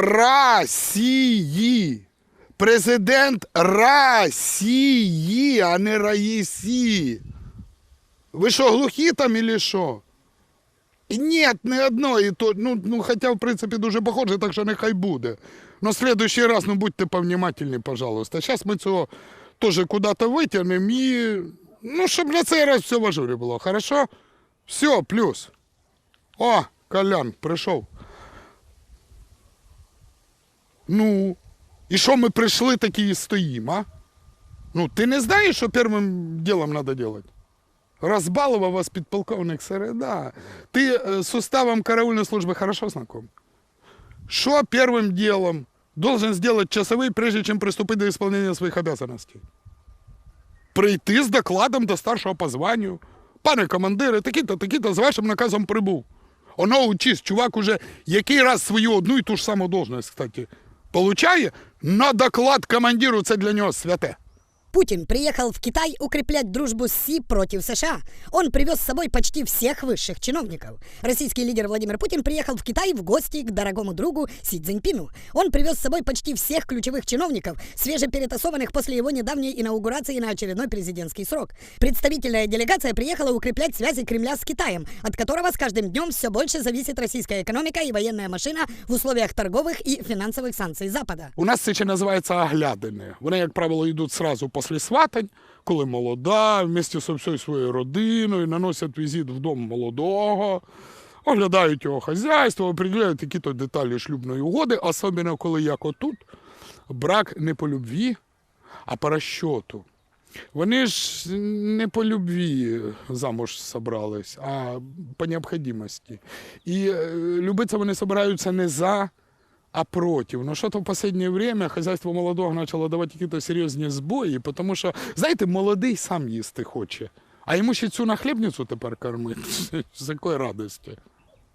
Росії. Президент Росії, а не Раїсі. Ви що, глухі там или що? Ні, не одно і то, ну, ну, хоча, в принципі, дуже похоже, так що нехай буде. Но в следующий раз, ну, будьте повнимательні, пожалуйста. Зараз ми цього теж куди-то витягнемо і, ну, щоб на цей раз все в ажурі було, хорошо? Все, плюс. О, Колян, прийшов. Ну, і що ми прийшли, такі і стоїмо, а? Ну, ти не знаєш, що першим ділом треба робити? Разбаловал вас подполковник Середа. Ты э, с уставом караульной службы хорошо знаком? Что первым делом должен сделать часовой, прежде чем приступить до исполнения своих обязанностей? Прийти з докладом до старшого по званню. Пане командире, такі-то, такі-то з вашим наказом прибув. Оно учись, чувак уже який раз свою одну і ту ж саму должность, кстати, получає, на доклад командиру це для нього святе. Путин приехал в Китай укреплять дружбу с Си против США. Он привез с собой почти всех высших чиновников. Российский лидер Владимир Путин приехал в Китай в гости к дорогому другу Си Цзиньпину. Он привез с собой почти всех ключевых чиновников, свежеперетасованных после его недавней инаугурации на очередной президентский срок. Представительная делегация приехала укреплять связи Кремля с Китаем, от которого с каждым днем все больше зависит российская экономика и военная машина в условиях торговых и финансовых санкций Запада. У нас це ще називається оглядини. Вони, як правило, йдуть сразу після сватань, коли молода, вместе з всією своєю родиною, наносять візит в дом молодого, оглядають його хазяйство, определяють які-то деталі шлюбної угоди, особливо коли як отут, брак не по любві, а по розчоту. Вони ж не по любві замуж собрались, а по необхідності. І е, любитися вони собираються не за, а против. Но что-то в последнее время хозяйство молодого начало давати какие-то серйозні збої, тому що, знаєте, молодий сам їсти хоче. А йому ще цю нахлібницю тепер кормить. З якої радості.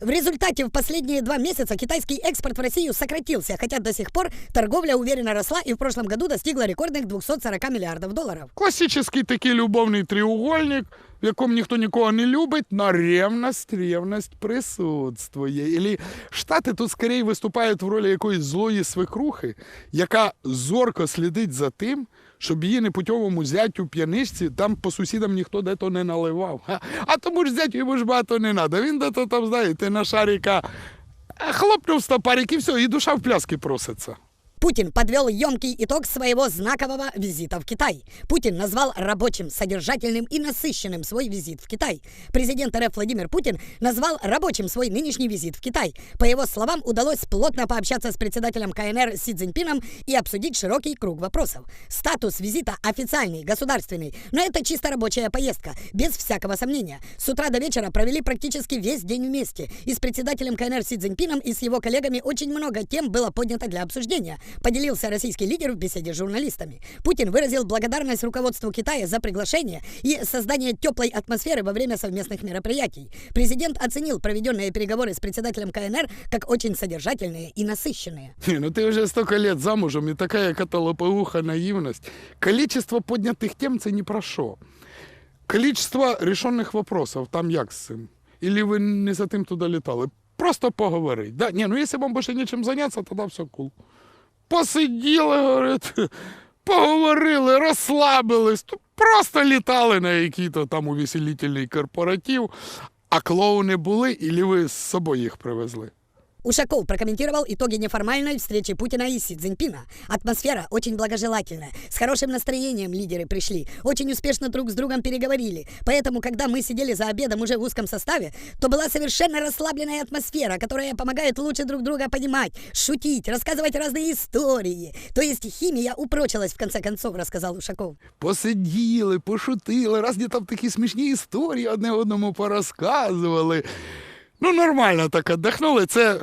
В результате в последние два месяца китайский экспорт в Россию сократился, хотя до сих пор торговля уверенно росла и в прошлом году достигла рекордных 240 миллиардов долларов. Класичний такий любовний треугольник, в якому ніхто нікого не любить, но ревность, ревность присутствує. Ілі Штати тут скоріше виступають в ролі якоїсь злої свекрухи, яка зорко слідить за тим, щоб її непутьовому зятю п'яничці там по сусідам ніхто дето не наливав. А тому ж зятю йому ж багато не треба. Він дето там, знаєте, на шарика е, хлопнув стопарик і все, і душа в пляски проситься. Путин подвел емкий итог своего знакового визита в Китай. Путин назвал рабочим, содержательным и насыщенным свой визит в Китай. Президент РФ Владимир Путин назвал рабочим свой нынешний визит в Китай. По его словам, удалось плотно пообщаться с председателем КНР Си Цзиньпином и обсудить широкий круг вопросов. Статус визита официальный, государственный, но это чисто рабочая поездка, без всякого сомнения. С утра до вечера провели практически весь день вместе. И с председателем КНР Си Цзиньпином и с его коллегами очень много тем было поднято для обсуждения, поделился российский лидер в беседе с журналистами. Путин выразил благодарность руководству Китая за приглашение и создание теплой атмосферы во время совместных мероприятий. Президент оценил проведенные переговоры с председателем КНР как очень содержательные и насыщенные. Не, ну ты уже столько лет замужем, и такая каталопауха наивность. Количество поднятых тем це не про що. Количество решенных вопросов, там як з цим? Или ви не за тим туди літали? Просто поговорить. Да? Не, ну якщо вам більше нічим зайнятися, тоді все кул. Посиділи, говорить, поговорили, розслабились, то просто літали на який-то там увеселительний корпоратив, а клоуни були, і ліви з собою їх привезли. Ушаков прокомментировал итоги неформальной встречи Путина и Си Цзиньпина. Атмосфера очень благожелательная. С хорошим настроением лидеры пришли. Очень успешно друг с другом переговорили. Поэтому, когда мы сидели за обедом уже в узком составе, то была совершенно расслабленная атмосфера, которая помогает лучше друг друга понимать, шутить, рассказывать разные истории. То есть химия упрочилась в конце концов, рассказал Ушаков. Посиділи, пошутили, разні там такі смішні історії одне одному порозказували. Ну, нормально так віддихнули. Це,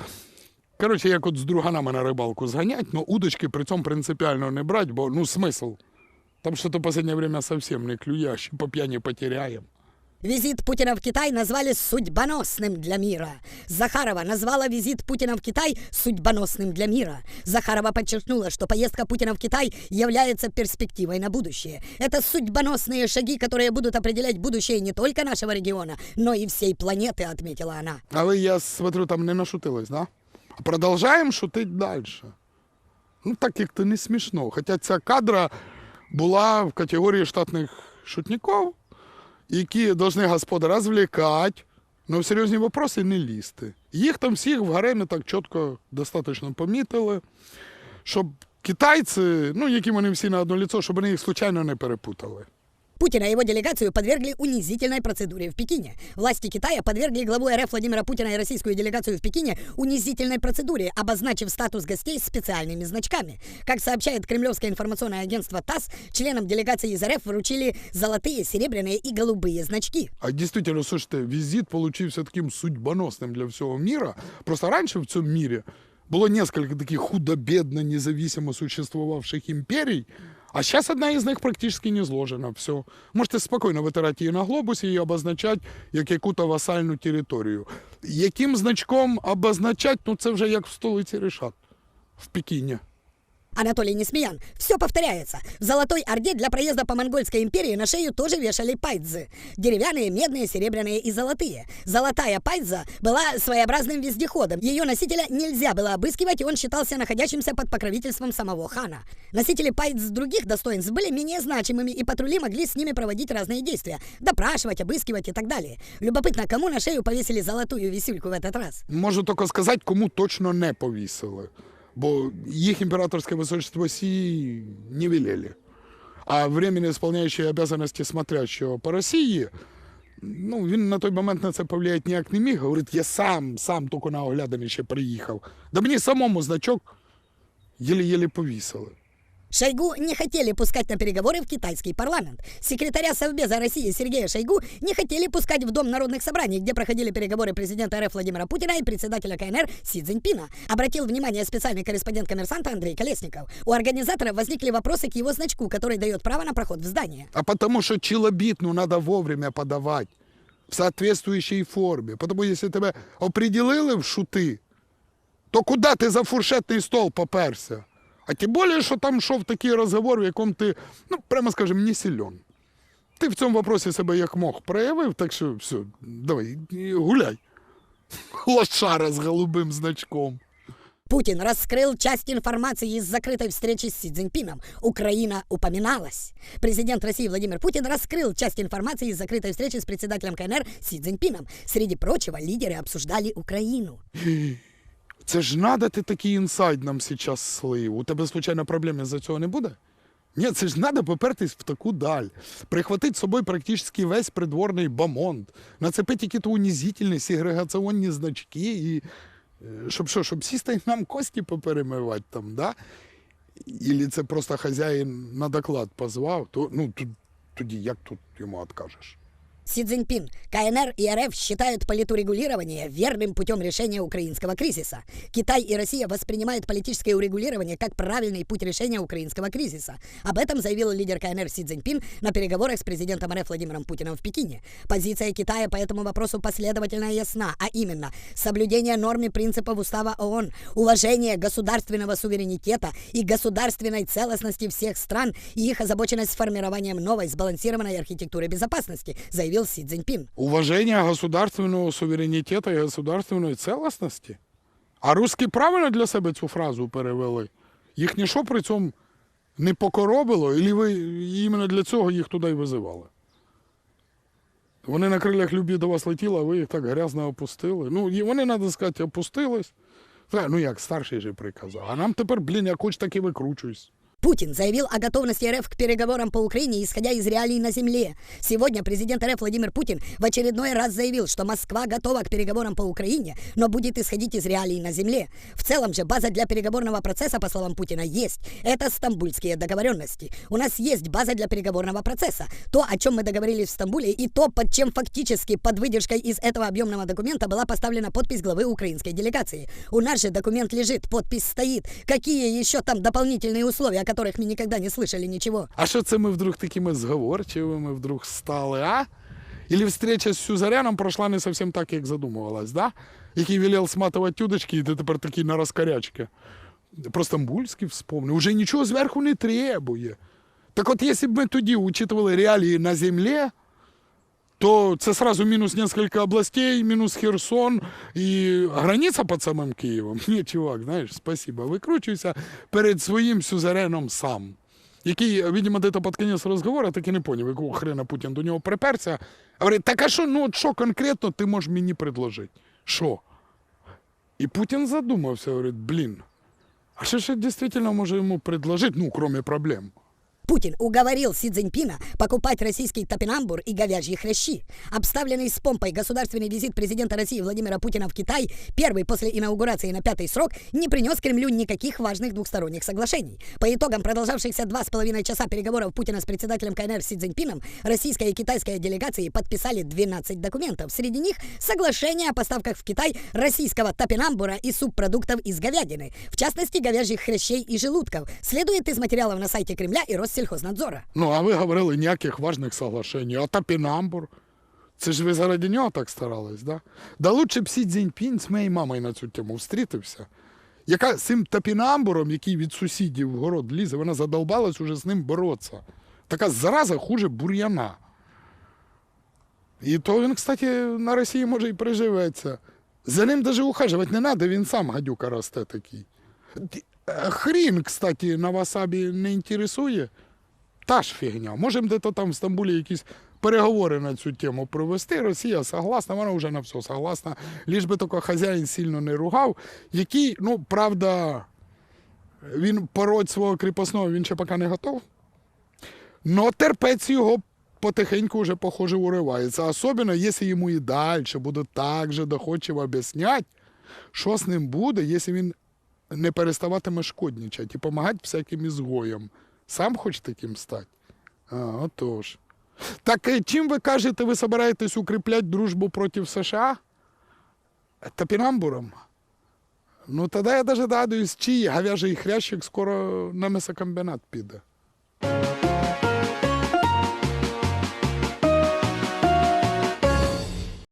коротше, як от з друганами на рибалку зганять, але удочки при цьому принципіально не брати, бо ну смисл. Там що-то в останнє время совсем не клює, ще по п'яні потеряємо. Визит Путина в Китай назвали судьбоносным для мира. Захарова назвала визит Путина в Китай судьбоносным для мира. Захарова подчеркнула, что поездка Путина в Китай является перспективой на будущее. Это судьбоносные шаги, которые будут определять будущее не только нашего региона, но и всей планеты, отметила она. Але я смотрю, там не нашутились, да? А продовжаємо шутити далі. Ну, так як то не смішно. Хоча ця кадра була в категорії штатних шутників, які повинні господа розвлікати, але в серйозні вопроси не лізти. Їх там всіх в гаремі так чітко достатньо помітили, щоб китайці, ну, які вони всі на одно лицо, щоб вони їх случайно не перепутали. Путина и его делегацию подвергли унизительной процедуре в Пекине. Власти Китая подвергли главу РФ Владимира Путина и российскую делегацию в Пекине унизительной процедуре, обозначив статус гостей специальными значками. Как сообщает кремлевское информационное агентство ТАСС, членам делегации из РФ вручили золотые, серебряные и голубые значки. А действительно, слушайте, визит получился таким судьбоносным для всего мира. Просто раньше в цьому мире было несколько таких худо-бедно независимо существовавших империй, а сейчас одна из них практически не зложена. Все. Можете спокійно витирати її на глобусі і обозначати як яку-то васальну територію. Яким значком обозначати, ну це вже як в столиці рішать. В Пекіні. Анатолий Несмеян. Все повторяется. В Золотой Орде для проезда по Монгольской империи на шею тоже вешали пайдзы. Деревянные, медные, серебряные и золотые. Золотая пайдза была своеобразным вездеходом. Ее носителя нельзя было обыскивать, и он считался находящимся под покровительством самого хана. Носители пайдз других достоинств были менее значимыми, и патрули могли с ними проводить разные действия. Допрашивать, обыскивать и так далее. Любопытно, кому на шею повесили золотую висюльку в этот раз? Можу тільки сказати, кому точно не повісили. Бо їх імператорське височество Сі не велели. А временно исполняющий обязанности смотрящего по Росії, ну, він на той момент на це повлиять ніяк не міг. Говорить, я сам, сам тільки на оглядaniще приїхав. Да мені самому значок єле-єле повісили. Шойгу не хотели пускать на переговоры в китайский парламент. Секретаря Совбеза России Сергея Шойгу не хотели пускать в Дом народных собраний, где проходили переговоры президента РФ Владимира Путина и председателя КНР Си Цзиньпина. Обратил внимание специальный корреспондент коммерсанта Андрей Колесников. У организаторов возникли вопросы к его значку, который дает право на проход в здание. А потому что челобитну надо вовремя подавать в соответствующей форме. Потому если тебе определили в шути, то куди ти за фуршетний стол поперся? А тим більше, що там йшов такий розговор, в якому ти, ну, прямо скажемо, не силен. Ти в цьому вопросі себе як мог проявив, так що все, давай, гуляй. Лошара з голубим значком. Путин раскрыл часть информации из закрытой встречи с Си Цзиньпином. Украина упоминалась. Президент России Владимир Путин раскрыл часть информации из закрытой встречи с председателем КНР Си Цзиньпином. Среди прочего, лидеры обсуждали Украину. Це ж надо ти такий інсайд нам зараз слив. У тебе, звичайно, проблем за цього не буде? Ні, це ж треба попертись в таку даль, прихватити з собою практично весь придворний бамонт, нацепити якісь унизительні сегрегаційні значки, і е, щоб що, щоб сісти нам кості поперемивати там, да? Ілі це просто хазяїн на доклад позвав, то ну тоді як тут йому откажеш? Си Цзиньпин, КНР и РФ считают политурегулирование верным путем решения украинского кризиса. Китай и Россия воспринимают политическое урегулирование как правильный путь решения украинского кризиса. Об этом заявил лидер КНР Си Цзиньпин на переговорах с президентом РФ Владимиром Путиным в Пекине. Позиция Китая по этому вопросу последовательно ясна, а именно соблюдение норм и принципов Устава ООН, уважение государственного суверенитета и государственной целостности всех стран и их озабоченность формированием новой сбалансированной архитектуры безопасности, заявил Си Цзиньпин. Уважение государственного суверенитета і государственної целостності? А русські правильно для себе цю фразу перевели? Їх ніщо при цьому не покоробило, і ви іменно для цього їх туди й визивали? Вони на крилях любі до вас летіли, а ви їх так грязно опустили. Ну, і вони, треба сказати, опустились. Ну як, старший же приказав. А нам тепер, блін, як хоч так і викручуюсь. Путин заявил о готовности РФ к переговорам по Украине, исходя из реалий на земле. Сегодня президент РФ Владимир Путин в очередной раз заявил, что Москва готова к переговорам по Украине, но будет исходить из реалий на земле. В целом же база для переговорного процесса, по словам Путина, есть. Это стамбульские договоренности. У нас есть база для переговорного процесса. То, о чем мы договорились в Стамбуле, и то, под чем фактически под выдержкой из этого объемного документа была поставлена подпись главы украинской делегации. У нас же документ лежит, подпись стоит. Какие еще там дополнительные условия, которых мы никогда не слышали ничего? А що це ми вдруг такими зговорчивими вдруг стали, а? Или встреча з Сюзаряном пройшла не зовсім так, як задумувалась, да? Який велел сматувати тюдочки, і ти тепер такий на розкарячки. Про Стамбульський вспомнив. Уже нічого зверху не требує. Так от, якщо б ми тоді учитували реалії на землі, то це сразу мінус несколько областей, мінус Херсон і границя під самим Києвом. Ні, чувак, знаєш, спасибо. Викручуйся перед своїм сюзереном сам. Який, видимо, де-то під кінець розговору, так і не поняв, якого хрена Путін до нього приперся. Говорить, так а що, ну що конкретно ти можеш мені предложити? Що? І Путін задумався, говорить, блін, а що я дійсно можу йому предложити, ну, кроме проблем? Путин уговорил Си Цзиньпина покупать российский топинамбур и говяжьи хрящи. Обставленный с помпой государственный визит президента России Владимира Путина в Китай, первый после инаугурации на пятый срок, не принес Кремлю никаких важных двухсторонних соглашений. По итогам продолжавшихся два с половиной часа переговоров Путина с председателем КНР Си Цзиньпином, российская и китайская делегации подписали 12 документов. Среди них соглашение о поставках в Китай российского топинамбура и субпродуктов из говядины, в частности говяжьих хрящей и желудков, следует из материалов на сайте Кремля и Россельхознадзора. Ну, а ви говорили ніяких важних соглашень. А топінамбур? Це ж ви заради нього так старались, да? Да лучше б Сі Цзіньпінь з моєю мамою на цю тему встрітився. Яка з цим топінамбуром, який від сусідів в город лізе, вона задолбалась уже з ним боротися. Така зараза хуже бур'яна. І то він, кстати, на Росії може і приживеться. За ним даже ухаживать не треба, він сам гадюка росте такий. Е, Хрін, кстати, на васабі не інтересує. Та ж фігня. Можемо де-то там в Стамбулі якісь переговори на цю тему провести. Росія согласна, вона вже на все согласна. Ліж би тільки хазяїн сильно не ругав, який, ну, правда, він пороть свого кріпосного він ще поки не готов. Но терпець його потихеньку вже, похоже, уривається. Особливо, якщо йому і далі буде так же доходчиво об'ясняти, що з ним буде, якщо він не переставатиме шкодничати і допомагати всяким ізгоям. Сам хоче таким стати? А, отож. Так е, чим ви кажете, ви собираєтесь укріпляти дружбу проти США? Топінамбуром? Ну, тоді я навіть догадуюсь, чий говяжий хрящик скоро на месокомбінат піде.